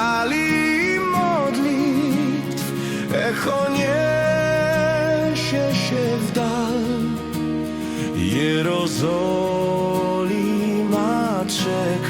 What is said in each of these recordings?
sali modlitw Echo niesie się w dal. Jerozolima czeka.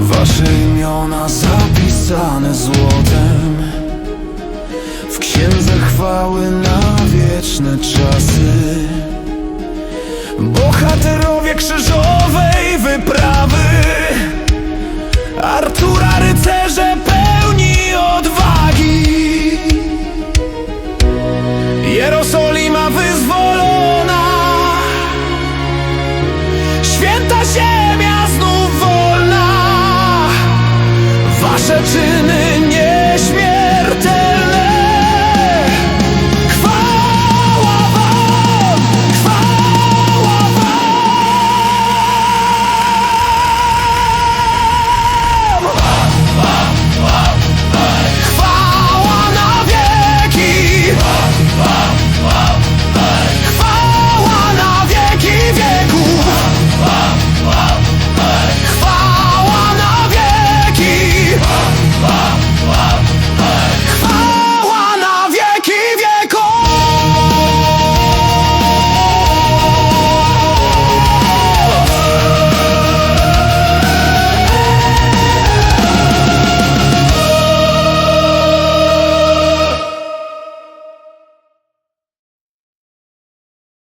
Wasze imiona zapisane złotem. W księdze chwały na wieczne czasy. Bohaterowie krzyżowej wyprawy. Artura rycerze pełni odwagi. Jerozolima wyzwolona. Święta się